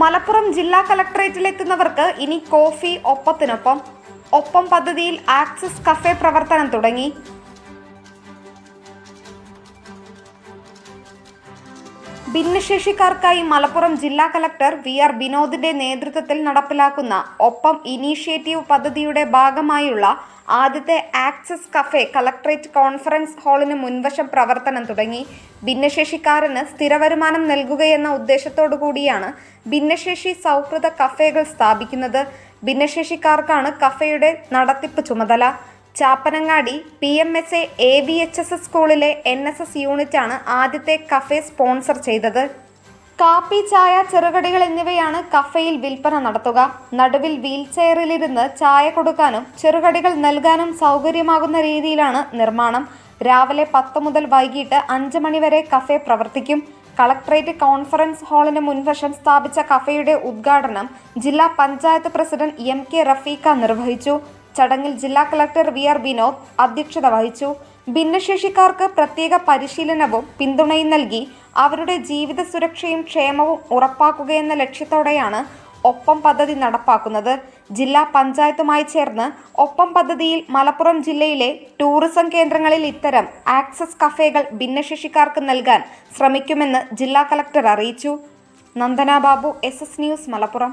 മലപ്പുറം ജില്ലാ കളക്ടറേറ്റിലെത്തുന്നവർക്ക് ഇനി കോഫി ഒപ്പത്തിനൊപ്പം ഒപ്പം പദ്ധതിയിൽ ആക്സിസ് കഫേ പ്രവർത്തനം തുടങ്ങി. ഭിന്നശേഷിക്കാർക്കായി മലപ്പുറം ജില്ലാ കലക്ടർ വി ആർ വിനോദിന്റെ നേതൃത്വത്തിൽ നടപ്പിലാക്കുന്ന ഒപ്പം ഇനീഷ്യേറ്റീവ് പദ്ധതിയുടെ ഭാഗമായുള്ള ആദ്യത്തെ ആക്സസ് കഫേ കളക്ടറേറ്റ് കോൺഫറൻസ് ഹാളിന് മുൻവശം പ്രവർത്തനം തുടങ്ങി. ഭിന്നശേഷിക്കാരന് സ്ഥിരവരുമാനം നൽകുകയെന്ന ഉദ്ദേശത്തോടു കൂടിയാണ് ഭിന്നശേഷി സൗഹൃദ കഫേകൾ സ്ഥാപിക്കുന്നത്. ഭിന്നശേഷിക്കാർക്കാണ് കഫേയുടെ നടത്തിപ്പ് ചുമതല. Chappanangadi P M S A V H S S സ്കൂളിലെ എൻ എസ് എസ് യൂണിറ്റാണ് ആദ്യത്തെ കഫേ സ്പോൺസർ ചെയ്തത്. കാപ്പി ചായ ചെറുകടികൾ എന്നിവയാണ് കഫേയിൽ വിൽപ്പന നടത്തുക. നടുവിൽ വീൽ ചെയറിലിരുന്ന് ചായ കൊടുക്കാനും ചെറുകടികൾ നൽകാനും സൗകര്യമാകുന്ന രീതിയിലാണ് നിർമ്മാണം. രാവിലെ പത്ത് മുതൽ വൈകിട്ട് അഞ്ച് മണിവരെ കഫേ പ്രവർത്തിക്കും. കളക്ട്രേറ്റ് കോൺഫറൻസ് ഹാളിന് മുൻവശം സ്ഥാപിച്ച കഫേയുടെ ഉദ്ഘാടനം ജില്ലാ panchayat president M K Rafeeqa നിർവഹിച്ചു. ചടങ്ങിൽ ജില്ലാ കളക്ടർ വി ആർ വിനോദ് അധ്യക്ഷത വഹിച്ചു. ഭിന്നശേഷിക്കാർക്ക് പ്രത്യേക പരിശീലനവും പിന്തുണയും നൽകി അവരുടെ ജീവിത സുരക്ഷയും ക്ഷേമവും ഉറപ്പാക്കുകയെന്ന ലക്ഷ്യത്തോടെയാണ് ഒപ്പം പദ്ധതി നടപ്പാക്കുന്നത്. ജില്ലാ പഞ്ചായത്തുമായി ചേർന്ന് ഒപ്പം പദ്ധതിയിൽ മലപ്പുറം ജില്ലയിലെ ടൂറിസം കേന്ദ്രങ്ങളിൽ ഇത്തരം ആക്സസ് കഫേകൾ ഭിന്നശേഷിക്കാർക്ക് നൽകാൻ ശ്രമിക്കുമെന്ന് ജില്ലാ കളക്ടർ അറിയിച്ചു. Nandana Babu S news Malappuram.